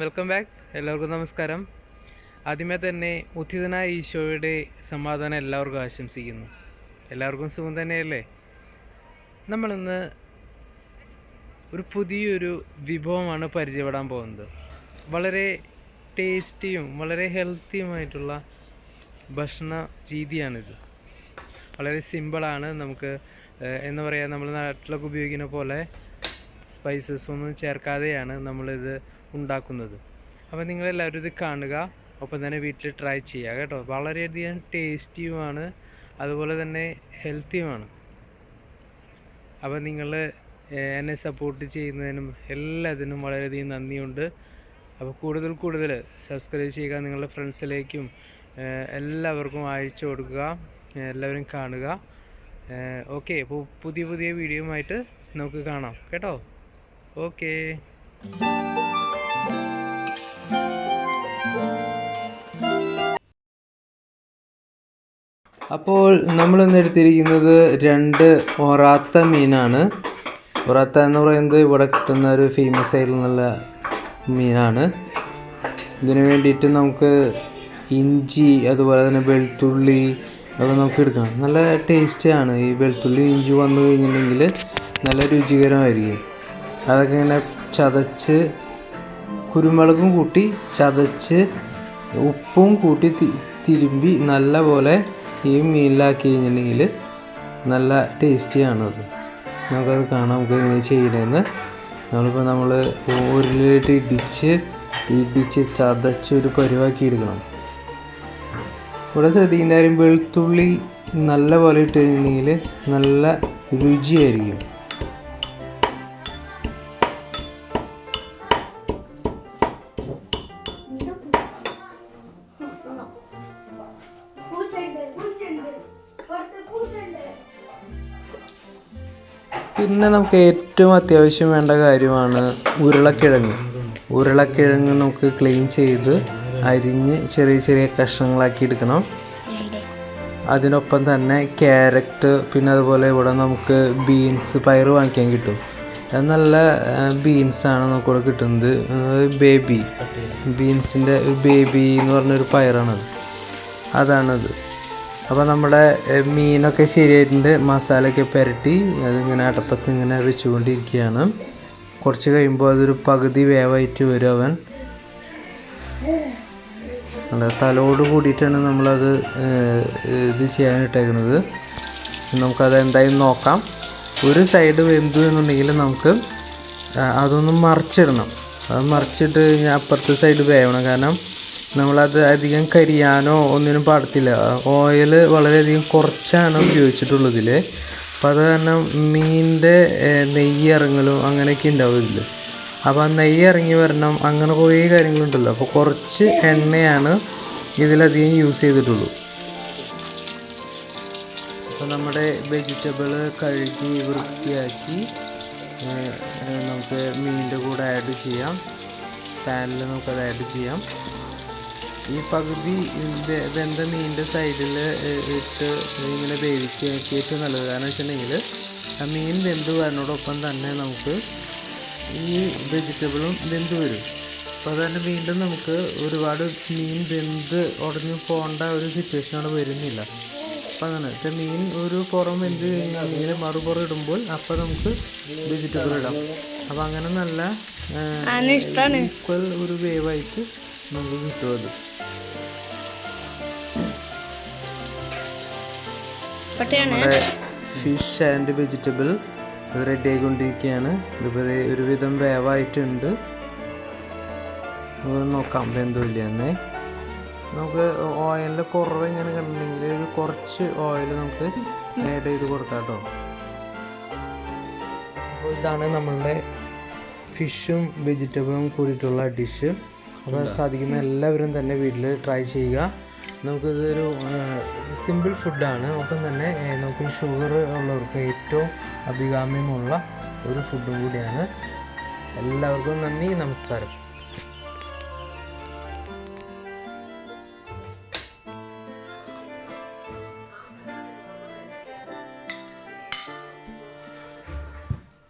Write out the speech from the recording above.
Welcome back എല്ലാവർക്കും നമസ്കാരം. ആദ്യമേ തന്നെ ഉദ്ധിതനായ ഈശോയുടെ സമാധാനം എല്ലാവർക്കും ആശംസിക്കുന്നു. എല്ലാവർക്കും സുഖം തന്നെയല്ലേ? നമ്മളിന്ന് ഒരു പുതിയൊരു വിഭവമാണ് പരിചയപ്പെടാൻ പോകുന്നത്. വളരെ ടേസ്റ്റിയും വളരെ ഹെൽത്തിയുമായിട്ടുള്ള ഭക്ഷണ രീതിയാണിത്. വളരെ സിമ്പിളാണ് നമുക്ക് എന്താ പറയുക നമ്മൾ നാട്ടിലൊക്കെ ഉപയോഗിക്കുന്ന പോലെ സ്പൈസസ് ഒന്നും ചേർക്കാതെയാണ് നമ്മളിത് ഉണ്ടാക്കുന്നത്. അപ്പോൾ നിങ്ങളെല്ലാവരും ഇത് കാണുക. ഒപ്പം തന്നെ വീട്ടിൽ ട്രൈ ചെയ്യുക കേട്ടോ. വളരെയധികം ടേസ്റ്റിയുമാണ് അതുപോലെ തന്നെ ഹെൽത്തിയുമാണ് അപ്പോൾ നിങ്ങൾ എന്നെ സപ്പോർട്ട് ചെയ്യുന്നതിനും എല്ലാത്തിനും വളരെയധികം നന്ദിയുണ്ട്. അപ്പോൾ കൂടുതൽ കൂടുതൽ സബ്സ്ക്രൈബ് ചെയ്യുക. നിങ്ങളുടെ ഫ്രണ്ട്സിലേക്കും എല്ലാവർക്കും അയച്ചു കൊടുക്കുക. എല്ലാവരും കാണുക. ഓക്കെ അപ്പോൾ പുതിയ പുതിയ വീഡിയോയുമായിട്ട് നമുക്ക് കാണാം. കേട്ടോ? ഓക്കേ. അപ്പോൾ നമ്മൾ ഇന്ന് രണ്ട് ഒറാത്ത മീനാണ്. ഒറാത്ത എന്ന് പറയുന്നത് ഇവിടെ കിട്ടുന്ന ഒരു ഫേമസ് ആയിട്ടുള്ള മീനാണ്. ഇതിനു വേണ്ടിയിട്ട് നമുക്ക് ഇഞ്ചി അതുപോലെ തന്നെ വെളുത്തുള്ളി അത് നമുക്ക് എടുക്കണം നല്ല ടേസ്റ്റിയാണ് ഈ വെളുത്തുള്ളി ഇഞ്ചി വന്നു കഴിഞ്ഞിട്ടുണ്ടെങ്കിൽ നല്ല രുചികരമായിരിക്കും. അതൊക്കെ ഇങ്ങനെ ചതച്ച് കുരുമുളകും കൂട്ടി ചതച്ച് ഉപ്പും കൂട്ടി തിരുമ്പി നല്ല പോലെ ഈ മീനിലാക്കി കഴിഞ്ഞിട്ടുണ്ടെങ്കിൽ നല്ല ടേസ്റ്റിയാണ് അത്. നമുക്കത് കാണാം നമുക്ക് ഇങ്ങനെ ചെയ്യണമെന്ന് നമ്മളിപ്പോൾ നമ്മൾ ഉരുളിയിട്ട് ഇടിച്ച് ഇടിച്ച് ചതച്ച് ഒരു പരുവാക്കി എടുക്കണം. ഇവിടെ ശ്രദ്ധിക്കേണ്ട കാര്യം വെളുത്തുള്ളി നല്ല പോലെ ഇട്ട് കഴിഞ്ഞിട്ടുണ്ടെങ്കിൽ നല്ല രുചിയായിരിക്കും. പിന്നെ നമുക്ക് ഏറ്റവും അത്യാവശ്യം വേണ്ട കാര്യമാണ് ഉരുളക്കിഴങ്ങ്. ഉരുളക്കിഴങ്ങ് നമുക്ക് ക്ലീൻ ചെയ്ത് അരിഞ്ഞ് ചെറിയ ചെറിയ കഷ്ണങ്ങളാക്കി എടുക്കണം. അതിനൊപ്പം തന്നെ ക്യാരറ്റ് പിന്നെ അതുപോലെ ഇവിടെ നമുക്ക് ബീൻസ് പയർ വാങ്ങിക്കാൻ കിട്ടും. അത് നല്ല ബീൻസാണ് നമുക്കിവിടെ കിട്ടുന്നത്. ബേബി ബീൻസിന്റെ ബേബി എന്ന് പറഞ്ഞൊരു പയറാണത്. അതാണത്. അപ്പോൾ നമ്മുടെ മീനൊക്കെ ശരിയായിട്ടുണ്ട്. മസാലയൊക്കെ പുരട്ടി. അതിങ്ങനെ അടപ്പത്ത് ഇങ്ങനെ വെച്ചുകൊണ്ടിരിക്കുകയാണ്. കുറച്ച് കഴിയുമ്പോൾ അതൊരു പകുതി വേവായിട്ട് വരും അവൻ. തലോട് കൂടിയിട്ടാണ് നമ്മളത് ഇത് ചെയ്യാനിട്ടേക്കുന്നത് നമുക്കത് എന്തായാലും നോക്കാം. ഒരു സൈഡ് വെന്തു എന്നുണ്ടെങ്കിൽ നമുക്ക് അതൊന്ന് മറിച്ചിടണം. അത് മറിച്ചിട്ട് കഴിഞ്ഞാൽ അപ്പുറത്തെ സൈഡ് വേവണം. കാരണം നമ്മളത് അധികം കരിയാനോ ഒന്നിനും പാടത്തില്ല. ഓയിൽ വളരെയധികം കുറച്ചാണ് ഉപയോഗിച്ചിട്ടുള്ളതിൽ അപ്പോൾ അത് കാരണം മീനിന്റെ നെയ്യ് ഇറങ്ങലും അങ്ങനെയൊക്കെ ഉണ്ടാവും ഇതിൽ അപ്പോൾ ആ നെയ്യ് ഇറങ്ങി വരണം അങ്ങനെ കുറേ കാര്യങ്ങളുണ്ടല്ലോ. അപ്പോൾ കുറച്ച് എണ്ണയാണ് ഇതിലധികം യൂസ് ചെയ്തിട്ടുള്ളൂ. അപ്പോൾ നമ്മുടെ വെജിറ്റബിൾ കഴുകി വൃത്തിയാക്കി നമുക്ക് മീനിന്റെ കൂടെ ആഡ് ചെയ്യാം. പാനിൽ നമുക്കത് ആഡ് ചെയ്യാം. ഈ പകുതി വെന്ത മീനിന്റെ സൈഡിൽ ഇട്ട് ഇങ്ങനെ വേവിക്കുകയൊക്കെ ഏറ്റവും നല്ലത്. കാരണം വെച്ചിട്ടുണ്ടെങ്കിൽ ആ മീൻ വെന്ത് വരുന്നതോടൊപ്പം തന്നെ നമുക്ക് ഈ വെജിറ്റബിളും വെന്ത് വരും. അപ്പോൾ അതുതന്നെ വീണ്ടും നമുക്ക് ഒരുപാട് മീൻ വെന്ത് ഉടഞ്ഞു പോകേണ്ട ഒരു സിറ്റുവേഷൻ അവിടെ വരുന്നില്ല. അപ്പോൾ അങ്ങനെ പക്ഷേ മീൻ ഒരു പുറം വെന്ത് കഴിഞ്ഞാൽ മീൻ മറുപുറം ഇടുമ്പോൾ അപ്പോൾ നമുക്ക് വെജിറ്റബിൾ ഇടാം. അപ്പോൾ അങ്ങനെ നല്ല ഈക്വൽ ഒരു വേവായിട്ട് നമുക്ക് കിട്ടും അത്. നമ്മുടെ ഫിഷ് ആൻഡ് വെജിറ്റബിൾ റെഡി ആയിക്കൊണ്ടിരിക്കുകയാണ്. ഇതിപ്പോൾ ദേ ഒരുവിധം വേവായിട്ടുണ്ട്. നമുക്ക് നോക്കാം വെന്തമില്ല എന്നേ നമുക്ക് ഓയിലിന്റെ കുറവ് എങ്ങനെ കണ്ടിട്ടുണ്ടെങ്കിൽ ഒരു കുറച്ച് ഓയിൽ നമുക്ക് ആഡ് ചെയ്ത് കൊടുക്കാം കേട്ടോ. അപ്പോൾ ഇതാണ് നമ്മളുടെ ഫിഷും വെജിറ്റബിളും കൂടിയിട്ടുള്ള ഡിഷ് അപ്പോൾ സാധിക്കുന്ന എല്ലാവരും തന്നെ വീട്ടിൽ ട്രൈ ചെയ്യുക. നമുക്കിതൊരു സിമ്പിൾ ഫുഡാണ് ഒപ്പം തന്നെ നമുക്ക് ഷുഗർ ഉള്ളവർക്ക് ഏറ്റവും അഭികാമ്യമുള്ള ഒരു ഫുഡും കൂടിയാണ്. എല്ലാവർക്കും നന്ദി നമസ്കാരം.